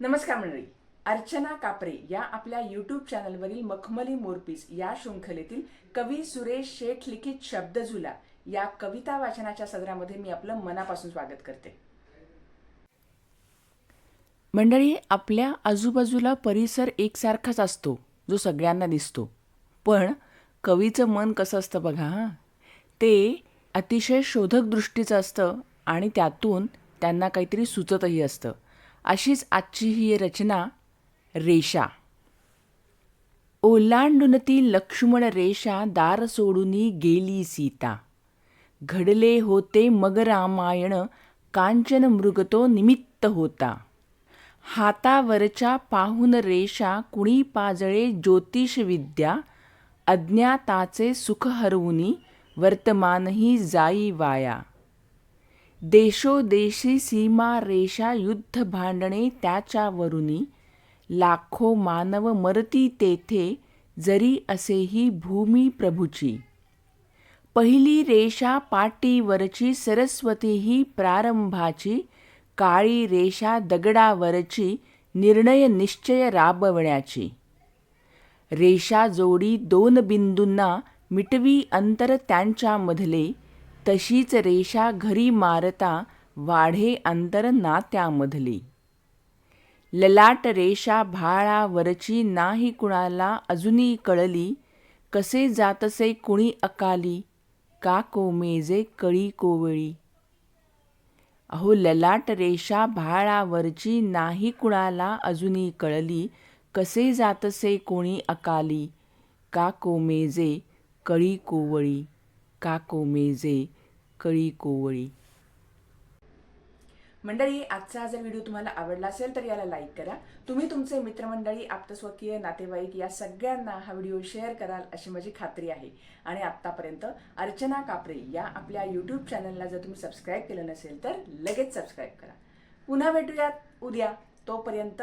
नमस्कार मंडळी. अर्चना कापरे या आपल्या यूट्यूब चॅनलवरील मखमली मोरपीस या शृंखलेतील कवी सुरेश शेठ लिखित शब्दझुला या कविता वाचनाच्या सदरामध्ये मी आपलं मनापासून स्वागत करते. मंडळी आपल्या आजूबाजूला परिसर एकसारखाच असतो जो सगळ्यांना दिसतो. पण कवीचं मन कसं असतं बघा हां? ते अतिशय शोधक दृष्टीचं असतं आणि त्यातून त्यांना काहीतरी सुचतही असतं. अशीच आजची ही रचना रेषा. ओलांडून ती लक्ष्मण रेषा दार सोडूनी गेली सीता. घडले होते मग रामायण कांचन मृगतो निमित्त होता. हातावरच्या पाहून रेषा कुणी पाजळे ज्योतिषविद्या अज्ञाताचे सुख हरवुनी वर्तमानही जाई वाया. देशोदेशी सीमा रेषा युद्ध भांडणे त्याच्यावरुनी लाखो मानव मरती तेथे जरी असेही भूमी प्रभूची. पहिली रेषा पाटीवरची सरस्वती ही प्रारंभाची काळी रेषा दगडावरची निर्णय निश्चय राबवण्याची. रेषा जोडी दोन बिंदूंना मिटवी अंतर त्यांच्यामधले तशीच रेषा घरी मारता वाढे अंतर नात्यामधली. ललाट रेषा भाळावरची नाही कुणाला अजूनही कळली कसे जातसे कुणी अकाली का कोमेजे कळी कोवळी. अहो ललाट रेषा भाळावरची नाही कुणाला अजूनही कळली कसे जातसे कोणी अकाली का कोमेजे कळी कोवळी. का कोमेजे कळी कोवळी मंडळी आजचा जर व्हिडिओ तुम्हाला आवडला असेल तर याला लाईक करा. तुम्ही तुमचे मित्रमंडळी आप्तस्वकीय नातेवाईक या सगळ्यांना हा व्हिडिओ शेअर कराल अशी माझी खात्री आहे. आणि आत्तापर्यंत अर्चना कापरे या आपल्या यूट्यूब चॅनलला जर तुम्ही सबस्क्राईब केलं नसेल तर लगेच सबस्क्राईब करा. पुन्हा भेटूयात उद्या तोपर्यंत